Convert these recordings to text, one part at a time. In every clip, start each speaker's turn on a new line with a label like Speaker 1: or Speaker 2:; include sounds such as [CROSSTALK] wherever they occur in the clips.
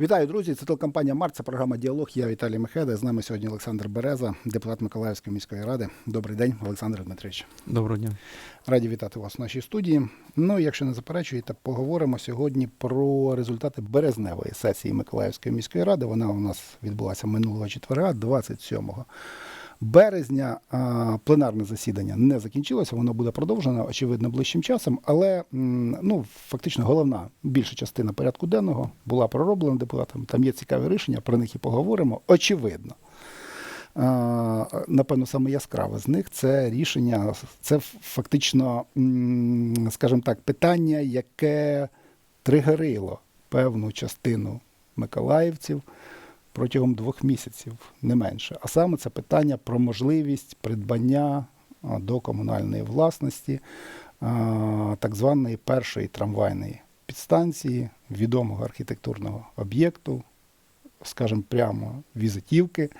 Speaker 1: Вітаю, друзі! Це телекомпанія Март, це програма Діалог. Я Віталій Мехеда. З нами сьогодні Олександр Береза, депутат Миколаївської міської ради. Добрий день, Олександр Дмитрович.
Speaker 2: Доброго дня.
Speaker 1: Раді вітати вас в нашій студії. Ну, якщо не заперечуєте, поговоримо сьогодні про результати березневої сесії Миколаївської міської ради. Вона у нас відбулася минулого четверга, 27 березня. Пленарне засідання не закінчилося, воно буде продовжено, очевидно, ближчим часом. Але ну, фактично головна більша частина порядку денного була пророблена депутатами. Там є цікаві рішення, про них і поговоримо. Очевидно. Напевно, саме яскраве з них це рішення, це фактично, скажімо так, питання, яке тригерило певну частину миколаївців протягом двох місяців, не менше. А саме це питання про можливість придбання до комунальної власності так званої першої трамвайної підстанції відомого архітектурного об'єкту, скажімо прямо, візитівки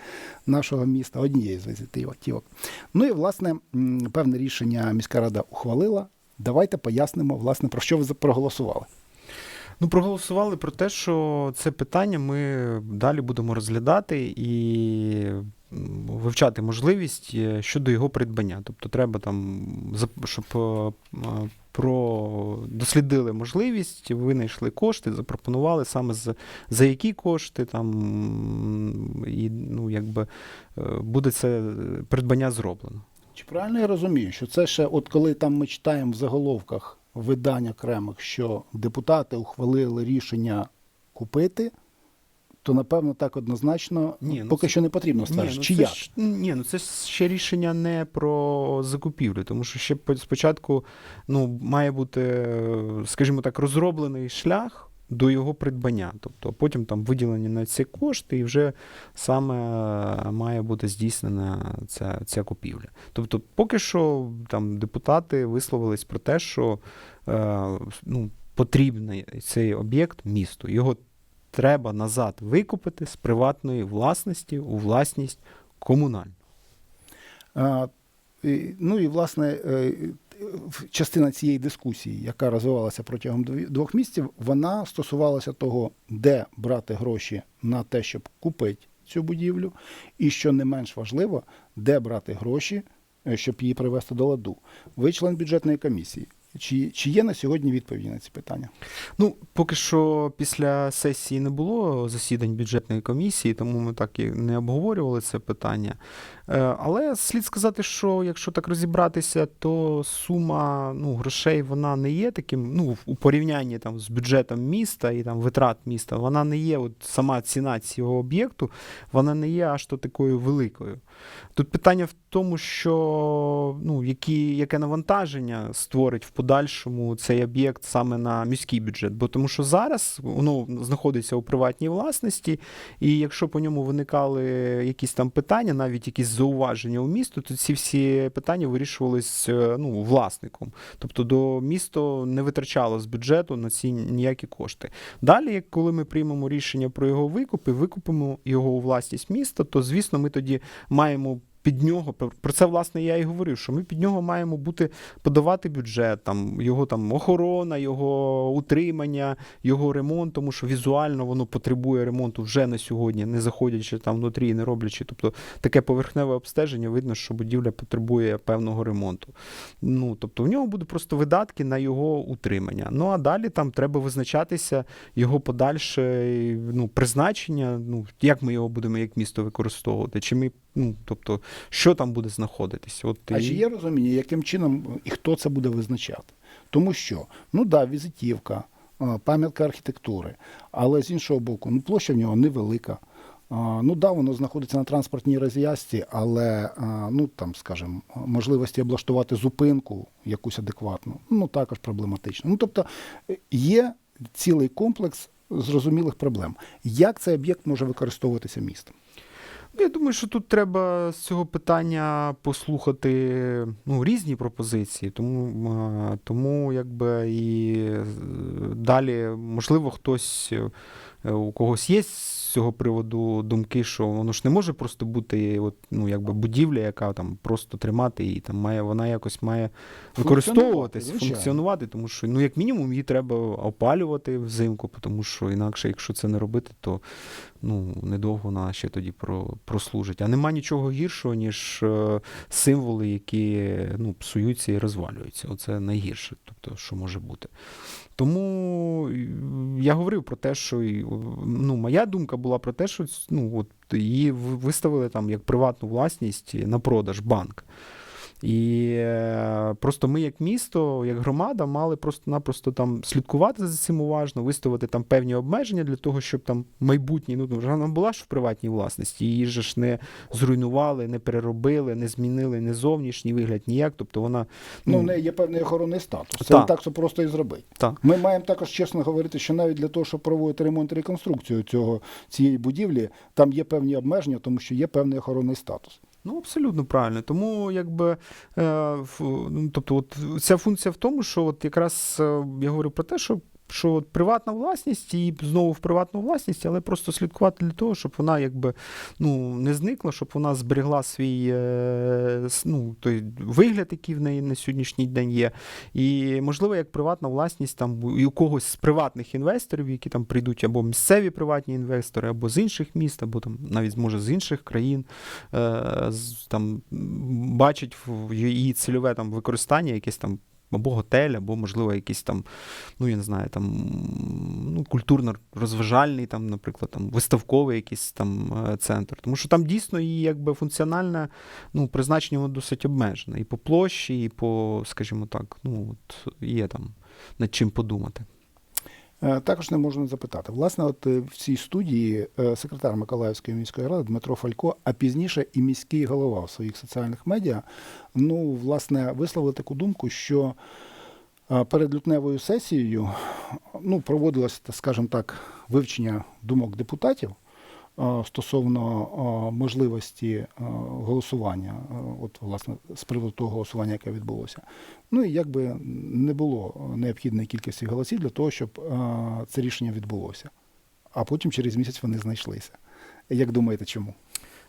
Speaker 1: нашого міста, однієї з візитівок. Ну і, власне, певне рішення міська рада ухвалила. Давайте пояснимо, власне, про що ви проголосували.
Speaker 2: Ну, проголосували про те, що це питання ми далі будемо розглядати і вивчати можливість е, щодо його придбання. Тобто треба там, щоб е, про дослідили можливість, винайшли кошти, запропонували саме за, за які кошти там і ну, якби е, буде це придбання зроблено.
Speaker 1: Чи правильно я розумію, що це ще, от коли там ми читаємо в заголовках видань окремих, що депутати ухвалили рішення купити, то напевно так однозначно
Speaker 2: Ні, ну
Speaker 1: поки
Speaker 2: це-
Speaker 1: що не потрібно стверджувати.
Speaker 2: ну
Speaker 1: Чи як?
Speaker 2: ж- ні, ну це ще рішення не про закупівлю, тому що ще по- спочатку ну, має бути, скажімо так, розроблений шлях до його придбання. Тобто потім там виділені на ці кошти, і вже саме е, має бути здійснена ця, ця купівля. Тобто, поки що там депутати висловились про те, що е, ну, потрібний цей об'єкт місту. Його треба назад викупити з приватної власності у власність комунальну.
Speaker 1: Ну і власне е, частина цієї дискусії, яка розвивалася протягом двох місяців, вона стосувалася того, де брати гроші на те, щоб купити цю будівлю, і що не менш важливо, де брати гроші, е, щоб її привести до ладу. Ви член бюджетної комісії. Чи, чи є на сьогодні відповіді на ці питання?
Speaker 2: Ну, поки що після сесії не було засідань бюджетної комісії, тому ми так і не обговорювали це питання. Е, Але слід сказати, що якщо так розібратися, то сума ну, грошей вона не є таким, ну, у порівнянні там, з бюджетом міста і там, витрат міста, вона не є, от сама ціна цього об'єкту, вона не є аж то такою великою. Тут питання в тому, що ну, які, яке навантаження створить в подальшому цей об'єкт саме на міський бюджет. Бо тому що зараз воно знаходиться у приватній власності, і якщо по ньому виникали якісь там питання, навіть якісь зауваження у місту, то ці всі питання вирішувались е, ну, власником. Тобто до місто не витрачало з бюджету на ці ніякі кошти. Далі, коли ми приймемо рішення про його викуп і викупимо його у власність міста, то звісно ми тоді маємо. Під нього про це власне я і говорив, що ми під нього маємо бути подавати бюджет, там його там охорона, його утримання, його ремонт, тому що візуально воно потребує ремонту вже на сьогодні, не заходячи там внутрі не роблячи. Тобто таке поверхневе обстеження, видно, що будівля потребує певного ремонту. Ну тобто в нього буде просто видатки на його утримання. Ну а далі там треба визначатися його подальше ну, призначення, ну як ми його будемо як місто використовувати, чи ми, ну тобто, що там буде знаходитись. От
Speaker 1: А чи є розуміння, яким чином і хто це буде визначати? Тому що, ну да, візитівка, пам'ятка архітектури, але з іншого боку, ну площа в нього невелика. Ну да, воно знаходиться на транспортній розв'язці, але ну там, скажімо, можливості облаштувати зупинку якусь адекватну, ну також проблематично. Ну тобто е, є цілий комплекс зрозумілих проблем. Як цей об'єкт може використовуватися містом?
Speaker 2: Ну, Я думаю, що тут треба з цього питання послухати ну, різні пропозиції, тому, тому якби і далі, можливо, хтось, у когось є з цього приводу думки, що воно ж не може просто бути от, ну, якби будівля, яка там просто тримати її, там має, вона якось має використовуватись, функціонувати, тому що ну, як мінімум її треба опалювати взимку, тому що інакше, якщо це не робити, то ну, недовго вона ще тоді про, прослужить. А нема нічого гіршого, ніж е, символи, які ну, псуються і розвалюються. Оце найгірше, тобто, що може бути. Тому е, я говорив про те, що ну, моя думка була про те, що ну, от, її ви- виставили там як приватну власність на продаж банк. І е, просто ми, як місто, як громада, мали просто-напросто там слідкувати за цим уважно, виставити там певні обмеження для того, щоб там майбутній, ну вже вона була ж в приватній власності, її же ж не зруйнували, не переробили, не змінили ні зовнішній вигляд, ніяк. Тобто вона
Speaker 1: Ну, в неї є певний охоронний статус. Це
Speaker 2: Так.
Speaker 1: не так, що просто і зробити.
Speaker 2: Так.
Speaker 1: Ми маємо також чесно говорити, що навіть для того, щоб проводити ремонт і реконструкцію цього, цієї будівлі, там є певні обмеження, тому що є певний охоронний статус.
Speaker 2: Ну, абсолютно правильно. Тому, якби, е, ну, тобто, от ця функція в тому, що от якраз е, я говорю про те, що. Що приватна власність і знову в приватну власність, але просто слідкувати для того, щоб вона якби ну не зникла, щоб вона зберегла свій е, ну, той вигляд, який в неї на сьогоднішній день є. І можливо, як приватна власність там у когось з приватних інвесторів, які там прийдуть або місцеві приватні інвестори, або з інших міст, або там навіть може з інших країн, е, там м, бачать в її цільове там використання, якесь там. Або готель, або, можливо, якийсь там, ну я не знаю, там ну, культурно-розважальний, там, наприклад, там, виставковий якийсь там е, центр. Тому що там дійсно її якби функціональне ну, призначення воно досить обмежене. І по площі, і по, скажімо так, ну от є там над чим подумати.
Speaker 1: Е, Також не можна запитати. Власне, от е, в цій студії е, секретар Миколаївської міської ради Дмитро Фалько, а пізніше і міський голова в своїх соціальних медіа, ну, власне, висловили таку думку, що перед лютневою сесією ну, проводилось, скажімо так, вивчення думок депутатів стосовно можливості голосування, от, власне, з приводу того голосування, яке відбулося. Ну і якби не було необхідної кількості голосів для того, щоб це рішення відбулося. А потім через місяць вони знайшлися. Як думаєте, чому?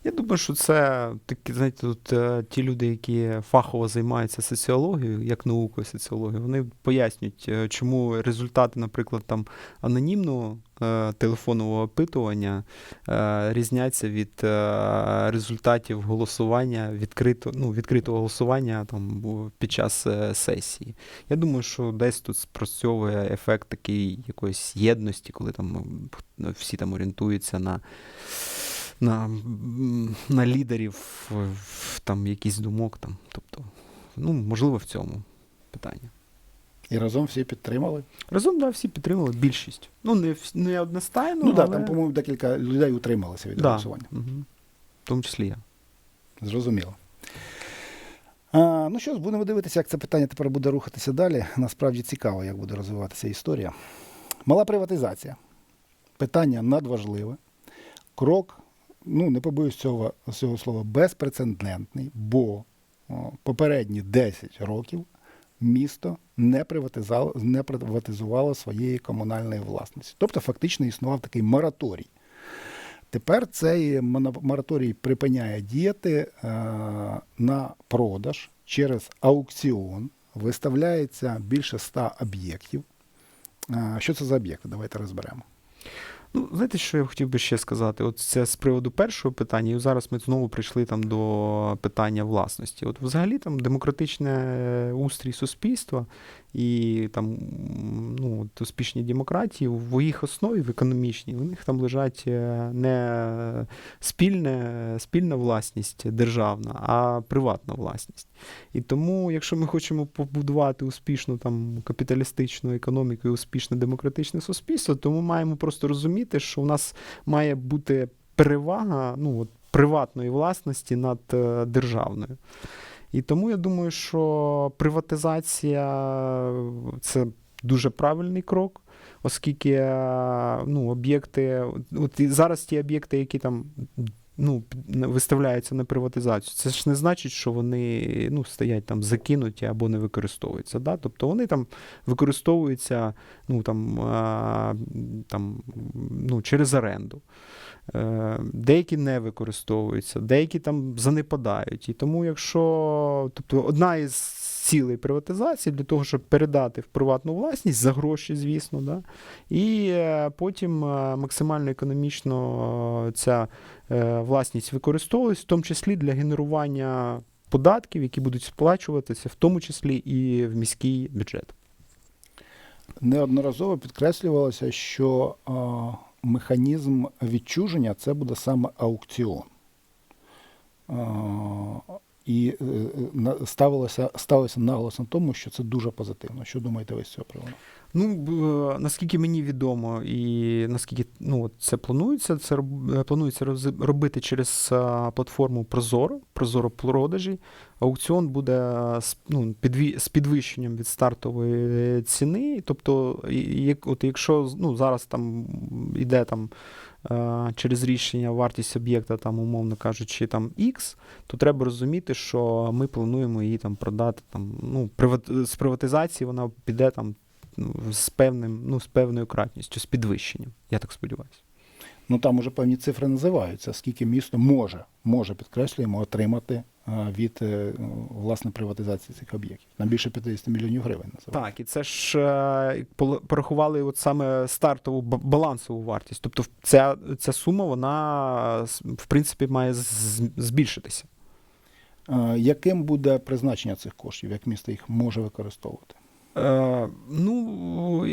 Speaker 2: Я думаю, що це такі, знаєте, тут е, ті люди, які фахово займаються соціологією, як наукою соціології, вони пояснюють, е, чому результати, наприклад, там анонімного е, телефонного опитування е, різняться від е, результатів голосування відкрито, ну, відкритого голосування там під час е, сесії. Я думаю, що десь тут спрацьовує ефект такий якоїсь єдності, коли там всі там орієнтуються на на, на лідерів там якісь думок. Там. Тобто, ну, можливо, в цьому питання.
Speaker 1: І разом всі підтримали.
Speaker 2: Разом, да, всі підтримали більшість. Ну, не, не одностайно,
Speaker 1: Ну так,
Speaker 2: але...
Speaker 1: там, по-моєму, декілька людей утрималися від
Speaker 2: да.
Speaker 1: голосування.
Speaker 2: Угу. В тому числі я.
Speaker 1: Зрозуміло. А, ну що ж, будемо дивитися, як це питання тепер буде рухатися далі. Насправді цікаво, як буде розвиватися історія. Мала приватизація. Питання надважливе. Крок, ну не побоюсь цього, цього слова, безпрецедентний, бо попередні 10 років місто не приватизувало, не приватизувало своєї комунальної власності. Тобто фактично існував такий мораторій. Тепер цей мораторій припиняє діяти е, на продаж через аукціон. Виставляється більше ста об'єктів. Е, що це за об'єкти? Давайте розберемо.
Speaker 2: Ну, знаєте, що я хотів би ще сказати? От це з приводу першого питання, і зараз ми знову прийшли там до питання власності. От взагалі там демократичне е, устрій суспільства і там ну, успішні демократії в їх основі, в економічній, у них там лежать е, не спільне, спільна власність державна, а приватна власність. І тому, якщо ми хочемо побудувати успішну там капіталістичну економіку і успішне демократичне суспільство, то ми маємо просто розуміти, що у нас має бути перевага ну, от, приватної власності над е, державною. І тому я думаю, що приватизація це дуже правильний крок, оскільки е, ну, об'єкти, от зараз ті об'єкти, які там ну, виставляються на приватизацію, це ж не значить, що вони ну, стоять там закинуті або не використовуються. Да? Тобто вони там використовуються ну, там, а, там, ну, через оренду. Е, Деякі не використовуються, деякі там занепадають. І тому, якщо тобто, одна із цілей приватизації для того, щоб передати в приватну власність за гроші, звісно, да, і е, потім е, максимально економічно ця власність використовувалась, в тому числі для генерування податків, які будуть сплачуватися, в тому числі і в міський бюджет.
Speaker 1: Неодноразово підкреслювалося, що механізм відчуження це буде саме аукціон. І е, е, ставилося, ставилося наголос на тому, що це дуже позитивно. Що думаєте ви з цього приводу?
Speaker 2: Ну, наскільки мені відомо, і наскільки ну, це планується, це е, планується робити через платформу Прозоро, Прозоро продажі. Аукціон буде ну, з підвищенням від стартової ціни. Тобто, як, от якщо ну, зараз там іде там. е, Через рішення вартість об'єкта, там, умовно кажучи, там X, то треба розуміти, що ми плануємо її там продати. Там, ну. З приватизації вона піде там ну, з певним, ну, з певною кратністю, з підвищенням. Я так сподіваюся.
Speaker 1: Ну там уже певні цифри називаються, скільки місто може, може підкреслюємо, отримати від е, власне приватизації цих об'єктів. На більше 50 мільйонів гривень називається.
Speaker 2: Так, і це ж е, порахували от саме стартову балансову вартість. Тобто ця, ця сума, вона в принципі має збільшитися.
Speaker 1: Яким буде призначення цих коштів, як місто їх може використовувати?
Speaker 2: Е, ну,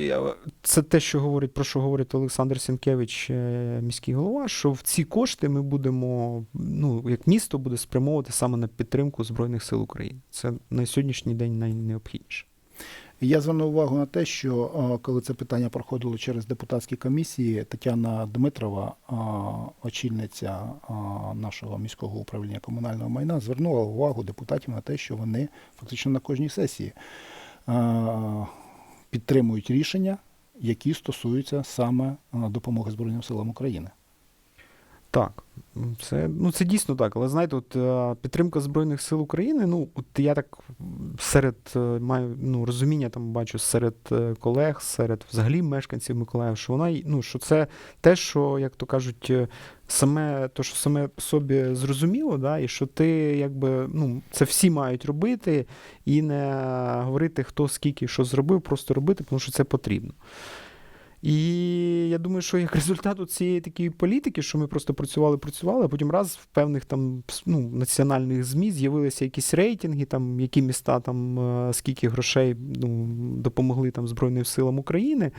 Speaker 2: це те, що говорить, про що говорить Олександр Сінкевич, е, міський голова, що в ці кошти ми будемо, ну, як місто буде спрямовувати саме на підтримку Збройних сил України. Це на сьогоднішній день найнеобхідніше.
Speaker 1: Я звернув увагу на те, що коли це питання проходило через депутатські комісії, Тетяна Дмитрова, очільниця нашого міського управління комунального майна, звернула увагу депутатів на те, що вони фактично на кожній сесії підтримують рішення, які стосуються саме допомоги Збройним силам України.
Speaker 2: Так, це, ну, це дійсно так. Але знаєте, от е, підтримка Збройних сил України, ну, от я так серед е, маю ну, розуміння там бачу серед е, колег, серед взагалі мешканців Миколаїв, що вона ну, що це те, що, як то кажуть, саме то, що саме собі зрозуміло, да, і що ти якби ну, це всі мають робити, і не говорити, хто скільки що зробив, просто робити, тому що це потрібно. І я думаю, що як результат цієї такої політики, що ми просто працювали, працювали, а потім раз в певних там ну, національних ЗМІ з'явилися якісь рейтинги, там які міста там е, скільки грошей ну, допомогли там Збройним силам України.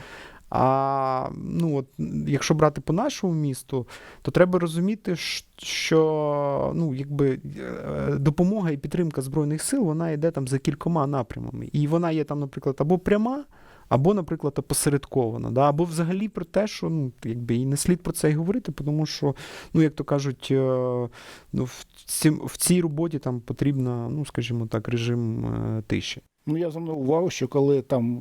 Speaker 2: А ну, от, якщо брати по нашому місту, то треба розуміти, що ну, якби, е, допомога і підтримка Збройних сил вона йде там за кількома напрямами. І вона є там, наприклад, або пряма, або, наприклад, опосередкована, да? або взагалі про те, що ну, якби, і не слід про це й говорити, тому що, ну, як то кажуть, е, ну, в, цім, в цій роботі там потрібно, ну, скажімо так, режим е, тиші.
Speaker 1: Ну, я звернув увагу, що коли там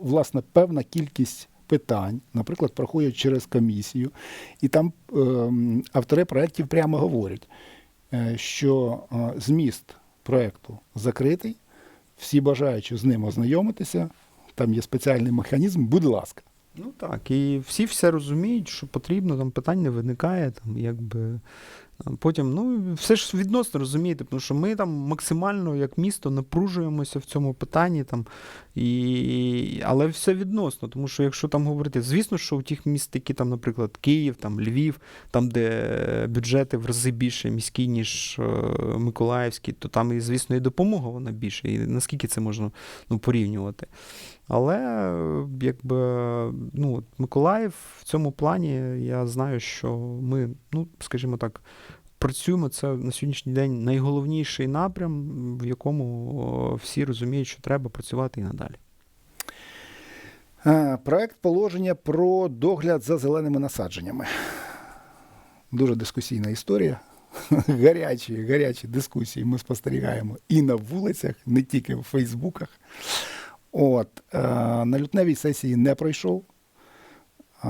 Speaker 1: власне певна кількість питань, наприклад, проходять через комісію, і там ем, автори проєктів прямо говорять, е, що е, зміст проєкту закритий, всі бажаючи з ним ознайомитися, там є спеціальний механізм, будь ласка.
Speaker 2: Ну так, і всі все розуміють, що потрібно, там питань не виникає, там якби. Потім, ну, все ж відносно розумієте, тому що ми там максимально як місто напружуємося в цьому питанні, там, і... але все відносно, тому що якщо там говорити, звісно, що у тих міст, які там, наприклад, Київ, там, Львів, там, де бюджети в рази більше міські, ніж е, Миколаївські, то там, і, звісно, і допомога вона більше. І наскільки це можна ну, порівнювати. Але якби ну, Миколаїв в цьому плані я знаю, що ми, ну, скажімо так, працюємо. Це на сьогоднішній день найголовніший напрям, в якому всі розуміють, що треба працювати і надалі.
Speaker 1: Е, Проект положення про догляд за зеленими насадженнями. Дуже дискусійна історія. [LAUGHS] Гарячі, гарячі дискусії ми спостерігаємо і на вулицях, не тільки в Фейсбуках. От, е, на лютневій сесії не пройшов. Е,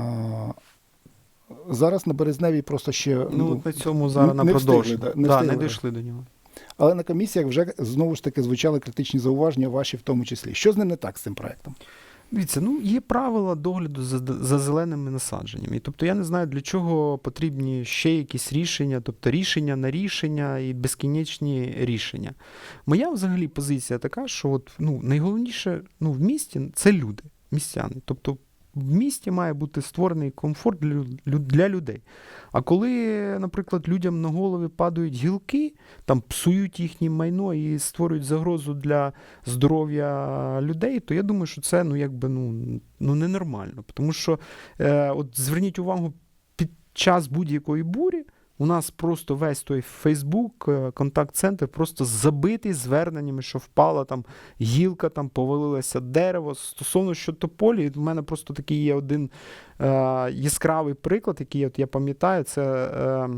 Speaker 1: зараз на березневій просто ще.
Speaker 2: Ну, ну на цьому зараз
Speaker 1: не- не встигли, да, не
Speaker 2: Да, не дійшли до нього.
Speaker 1: Але на комісіях вже знову ж таки звучали критичні зауваження, ваші в тому числі. Що з ним не так з цим проектом?
Speaker 2: Дивіться, ну є правила догляду за, за зеленими насадженнями. Тобто я не знаю, для чого потрібні ще якісь рішення, тобто рішення на рішення і безкінечні рішення. Моя взагалі позиція така, що от, ну, найголовніше ну, в місті це люди, містяни. Тобто в місті має бути створений комфорт для, лю- для людей. А коли, наприклад, людям на голови падають гілки, там псують їхнє майно і створюють загрозу для здоров'я людей, то я думаю, що це ну, якби, ну, ну, ненормально. Тому що е, от зверніть увагу, під час будь-якої бурі у нас просто весь той Фейсбук, контакт-центр просто забитий зверненнями, що впала там гілка, там повалилося дерево. Стосовно що тополі, в мене просто такий є один е, яскравий приклад, який от я пам'ятаю, це е,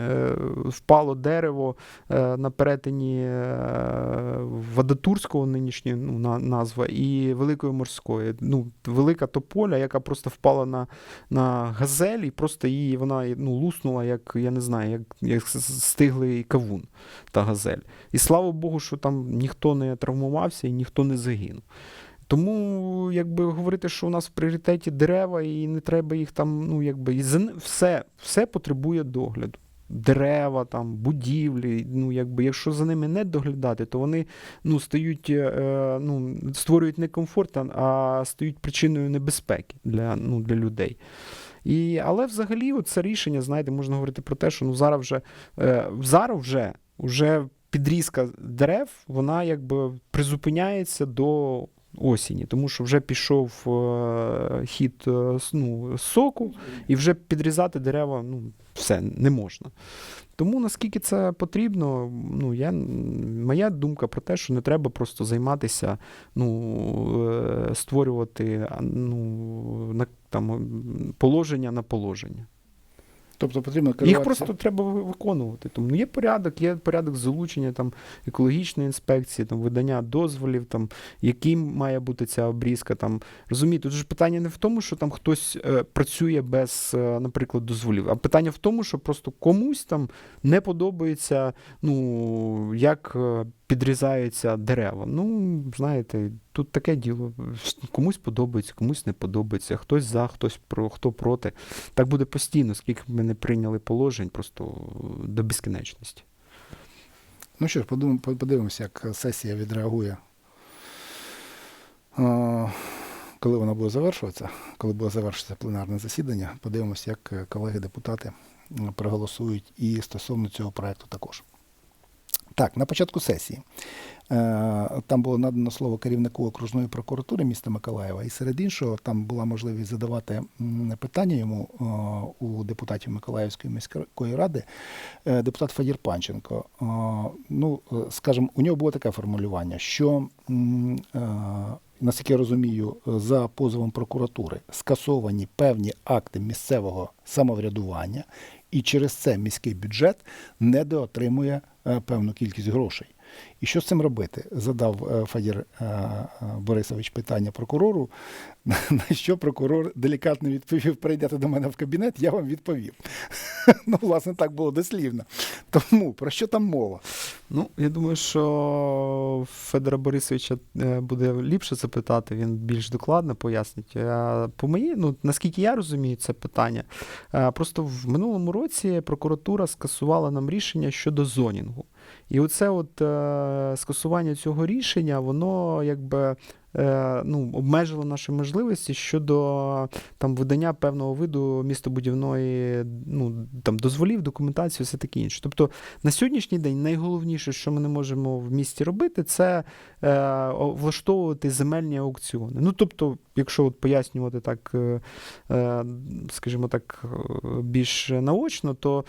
Speaker 2: е, впало дерево е, на перетині е, Вадатурського нинішньої ну, на, назва і Великої морської. Ну, велика тополя, яка просто впала на, на газель, і просто її вона ну, луснула, як я не знаю, як, як стиглий кавун та газель. І слава Богу, що там ніхто не травмувався і ніхто не загинув. Тому, якби говорити, що у нас в пріоритеті дерева, і не треба їх там, ну якби все, все потребує догляду. Дерева, там, будівлі. Ну, якби, якщо за ними не доглядати, то вони ну, стають, е, ну, створюють не комфорт, а- а стають причиною небезпеки для, ну, для людей. І, але взагалі це рішення, знаєте, можна говорити про те, що ну, зараз вже, е, зараз вже, вже підрізка дерев, вона якби призупиняється до осені, тому що вже пішов е, хід е, ну, соку, і вже підрізати дерева ну, все не можна. Тому наскільки це потрібно, ну, я, моя думка про те, що не треба просто займатися, ну, е, створювати ну, на, там, положення на положення.
Speaker 1: Тобто потрібно
Speaker 2: Їх просто треба виконувати. Тому ну, є порядок, є порядок залучення там, екологічної інспекції, там, видання дозволів, там, яким має бути ця обрізка. Там. Розумієте, тут ж питання не в тому, що там хтось е, працює без, е, наприклад, дозволів, а питання в тому, що просто комусь там не подобається, ну, як е, підрізаються дерева. Ну, знаєте, тут таке діло. Комусь подобається, комусь не подобається, хтось за, хтось про, хто проти. Так буде постійно, скільки ми не прийняли положень, просто до безкінечності.
Speaker 1: Ну що ж, подивимося, як сесія відреагує. Е, Коли вона буде завершуватися, коли буде завершитися пленарне засідання, подивимося, як е, колеги-депутати проголосують і стосовно цього проекту також. Так, на початку сесії е, там було надано слово керівнику окружної прокуратури міста Миколаєва, і серед іншого там була можливість задавати питання йому е, у депутатів Миколаївської міської ради. Е, Депутат Фадір Панченко. Ну, скажімо, у нього було таке формулювання, що наскільки я розумію, за позовом прокуратури скасовані певні акти місцевого самоврядування, і через це міський бюджет недоотримує е, певну кількість грошей. І що з цим робити? Задав е, Фадір е, е, Борисович питання прокурору, [LAUGHS] на що прокурор делікатно відповів: прийдете до мене в кабінет, я вам відповім. [LAUGHS] Ну, власне, так було дослівно. Тому про що там мова?
Speaker 2: Ну, я думаю, що Федора Борисовича буде ліпше запитати, він більш докладно пояснить. По моїй, ну наскільки я розумію це питання, просто в минулому році прокуратура скасувала нам рішення щодо зонінгу. І оце от е, скасування цього рішення, воно якби. Е, Ну, обмежило наші можливості щодо там видання певного виду містобудівної ну, там, дозволів, документації, все таке інше. Тобто на сьогоднішній день найголовніше, що ми не можемо в місті робити, це е, влаштовувати земельні аукціони. Ну, тобто, якщо от пояснювати так, е, е, скажімо так, е, більш наочно, то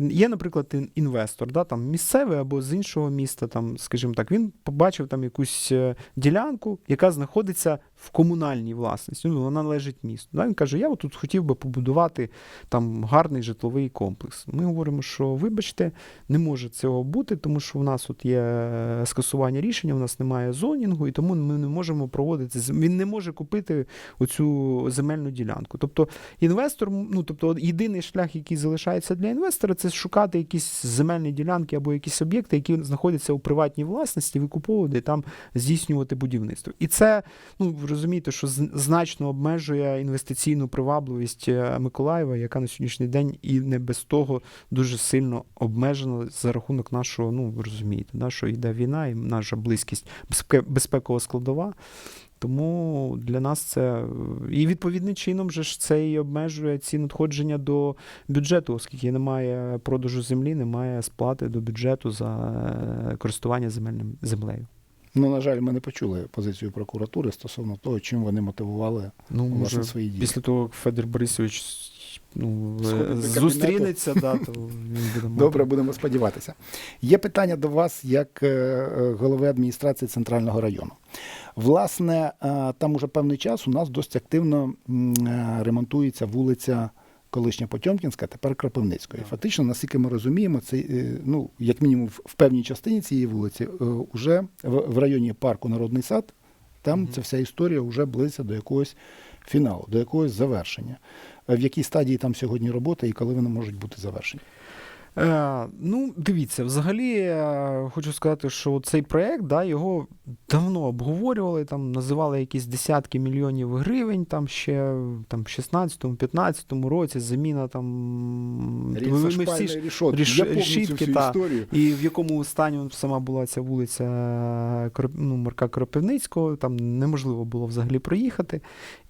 Speaker 2: є, наприклад, інвестор, да, там, місцевий або з іншого міста, там, скажімо так, він побачив там якусь ділянку, яка знаходиться в комунальній власності, ну, вона належить місту. Він каже, я тут хотів би побудувати там гарний житловий комплекс. Ми говоримо, що вибачте, не може цього бути, тому що у нас от є е, скасування рішення, у нас немає зонінгу, і тому ми не можемо проводити. Він не може купити купити оцю земельну ділянку. Тобто інвестор, ну тобто єдиний шлях, який залишається для інвестора, це шукати якісь земельні ділянки або якісь об'єкти, які знаходяться у приватній власності, викуповувати і там здійснювати будівництво. І це, ну розумієте, що значно обмежує інвестиційну привабливість е, Миколаєва, яка на сьогоднішній день і не без того дуже сильно обмежена за рахунок нашого, ну розумієте, да, що йде війна і наша близькість, безпекова складова. Тому для нас це і відповідним чином же ж це і обмежує ці надходження до бюджету, оскільки немає продажу землі, немає сплати до бюджету за е, користування земельним землею.
Speaker 1: Ну, на жаль, ми не почули позицію прокуратури стосовно того, чим вони мотивували
Speaker 2: Ну,
Speaker 1: власне
Speaker 2: може,
Speaker 1: свої дії.
Speaker 2: після того, як Федір Борисович ну, е, зустрінеться, да, то він буде мати.
Speaker 1: Добре, будемо сподіватися. Є питання до вас як е, голови адміністрації центрального району. Власне, е, там уже певний час у нас досить активно ремонтується вулиця колишня Потьомкінська, тепер Кропивницької. Фактично, наскільки ми розуміємо, це е, ну як мінімум в певній частині цієї вулиці, вже в, в районі парку Народний сад. Там
Speaker 2: Мгм.
Speaker 1: ця вся історія вже близиться до якогось фіналу, до якогось завершення. Е, В якій стадії там сьогодні робота і коли вони можуть бути завершені?
Speaker 2: Е, ну, дивіться, взагалі е, хочу сказати, що цей проект, да, його давно обговорювали, там називали якісь десятки мільйонів гривень, там ще в там, 16-15 році заміна там. ми- ми всі ж-
Speaker 1: рішотки.
Speaker 2: ріш-
Speaker 1: Я цю всю
Speaker 2: та.
Speaker 1: історію.
Speaker 2: І в якому стані сама була ця вулиця Кроп- ну, Марка Кропивницького, там неможливо було взагалі проїхати.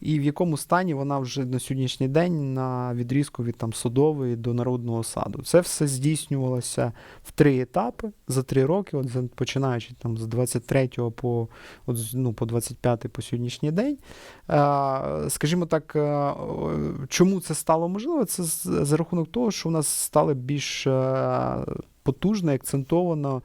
Speaker 2: І в якому стані вона вже на сьогоднішній день на відрізку від там Садової до Народного саду. Це все здійснювалося в три етапи за три роки, от починаючи там з 23 по, от, ну, по 25 по сьогоднішній день. Скажімо так, е, чому це стало можливо? Це за рахунок того, що у нас стали більш е, потужно акцентовано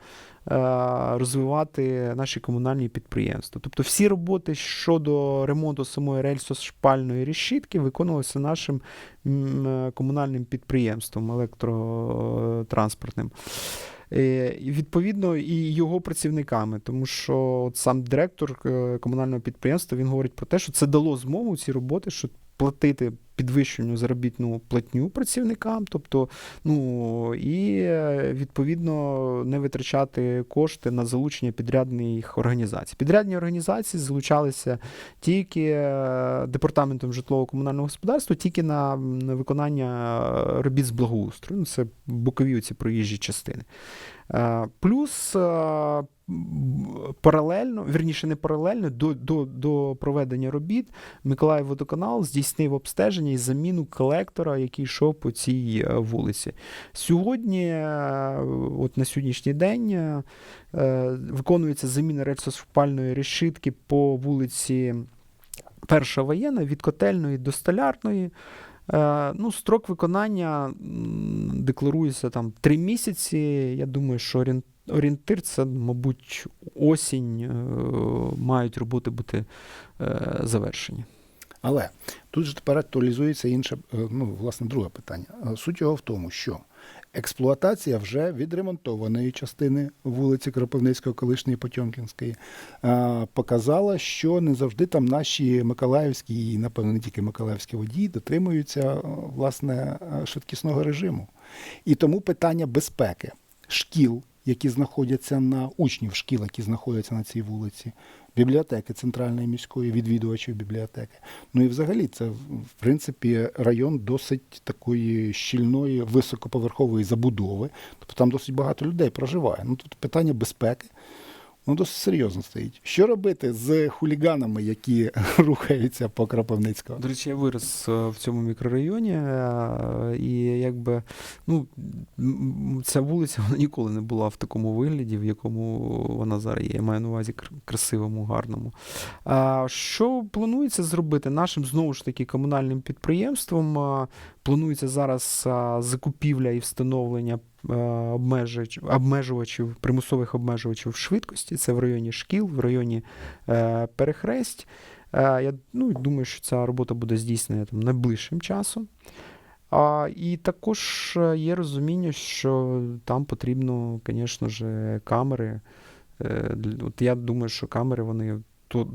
Speaker 2: розвивати наші комунальні підприємства. Тобто всі роботи щодо ремонту самої рельсо-шпальної решітки виконувалися нашим е, комунальним підприємством електротранспортним. Е, І відповідно і його працівниками, тому що от сам директор е, комунального підприємства він говорить про те, що це дало змогу ці роботи, що платити підвищену заробітну платню працівникам, тобто, ну і е, відповідно не витрачати кошти на залучення підрядних організацій. Підрядні організації залучалися тільки е, департаментом житлово-комунального господарства, тільки на, на виконання е, робіт з благоустрою. Ну, це бокові ці проїжджі частини. Плюс паралельно, вірніше не паралельно, до, до, до проведення робіт Миколаївводоканал здійснив обстеження і заміну колектора, який йшов по цій е, вулиці. Сьогодні, е, от на сьогоднішній день, е, виконується заміна рельсошпальної решітки по вулиці Перша воєнна від котельної до столярної. Ну, строк виконання декларується там три місяці. Я думаю, що орієн- орієнтир це, мабуть, осінь мають роботи бути завершені.
Speaker 1: Але тут же тепер актуалізується інше, е, ну, власне, друге питання. Е, Суть його в тому, що експлуатація вже відремонтованої частини вулиці Кропивницької, колишньої Потьомкінської, е, показала, що не завжди там наші миколаївські і, напевно, не тільки миколаївські водії дотримуються власне швидкісного режиму. І тому питання безпеки шкіл, які знаходяться на учнів шкіл, які знаходяться на цій вулиці, бібліотеки центральної міської, відвідувачів бібліотеки. Ну і взагалі це в принципі район досить такої щільної високоповерхової забудови. Тобто там досить багато людей проживає. Ну тут питання безпеки. Ну, досить серйозно стоїть. Що робити з хуліганами, які [LAUGHS] рухаються по Кропивницького?
Speaker 2: До речі, я вирос е, в цьому мікрорайоні, е, і якби ну, ця вулиця [LAUGHS] вона ніколи не була в такому вигляді, в якому вона зараз є. Я маю на увазі кр- красивому, гарному. А що планується зробити нашим знову ж таки комунальним підприємством? Планується зараз закупівля і встановлення е, обмежувач- обмежувачів, примусових обмежувачів швидкості. Це в районі шкіл, в районі е, перехресть. Е, Я ну, думаю, що ця робота буде здійснена там найближчим часом. А, і також е, є розуміння, що там потрібно, звісно ж, камери. Е, От я думаю, що камери вони то,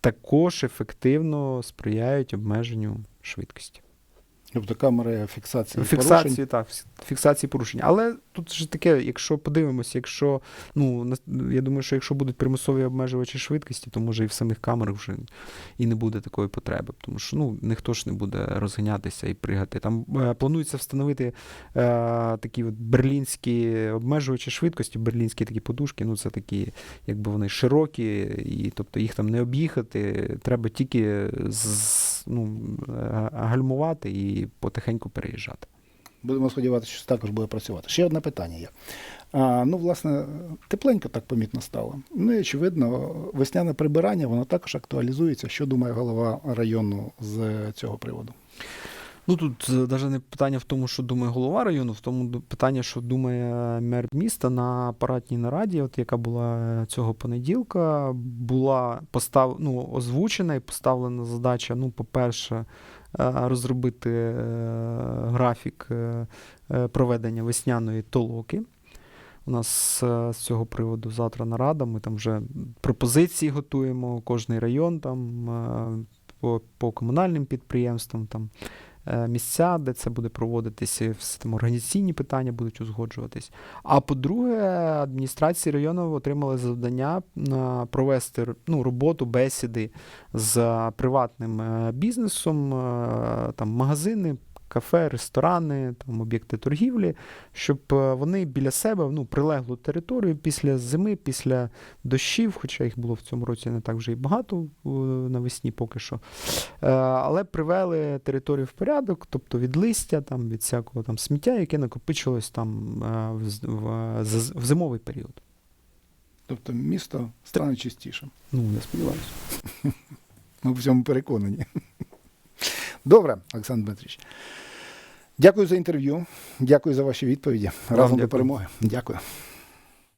Speaker 2: також ефективно сприяють обмеженню швидкості.
Speaker 1: Тобто камери фіксації,
Speaker 2: Фіксації,
Speaker 1: порушень.
Speaker 2: так, фіксації порушень. Але тут ж таке, якщо подивимося, якщо ну я думаю, що якщо будуть примусові обмежувачі швидкості, то може і в самих камерах вже і не буде такої потреби, тому що ну ніхто ж не буде розганятися і пригати. Там е, планується встановити е, такі от берлінські обмежувачі швидкості, берлінські такі подушки. Ну це такі, якби вони широкі, і тобто їх там не об'їхати. Треба тільки з, ну, е, гальмувати і потихеньку переїжджати.
Speaker 1: Будемо сподіватися, що також буде працювати. Ще одне питання є. А, ну, власне, тепленько так помітно стало. Ну і очевидно, весняне прибирання воно також актуалізується. Що думає голова району з цього приводу?
Speaker 2: Ну тут навіть не питання в тому, що думає голова району, в тому питання, що думає мер міста на апаратній нараді, от яка була е, цього понеділка, була постав, ну, озвучена і поставлена задача, ну, по-перше, е, розробити е, графік е, е, проведення весняної толоки. У нас е, з цього приводу завтра нарада. Ми там вже пропозиції готуємо, кожний район там е, по, по комунальним підприємствам. Там е, місця, де це буде проводитися, все там організаційні питання будуть узгоджуватись. А по-друге, адміністрації району отримали завдання е, провести ну, роботу, бесіди з приватним е, бізнесом, е, там магазини. Кафе, ресторани, там об'єкти торгівлі, щоб е, вони біля себе ну, прилеглу територію після зими, після дощів, хоча їх було в цьому році не так вже і багато е, навесні поки що. Е, Але привели територію в порядок, тобто від листя, там, від всякого там сміття, яке накопичилось там в, в, в зимовий період.
Speaker 1: Тобто місто стане чистішим.
Speaker 2: Ну, я сподіваюся. [LAUGHS]
Speaker 1: Ми в цьому переконані. Добре, Олександр Дмитрич. Дякую за інтерв'ю. Дякую за ваші відповіді.
Speaker 2: Разом
Speaker 1: Разом до перемоги. Дякую.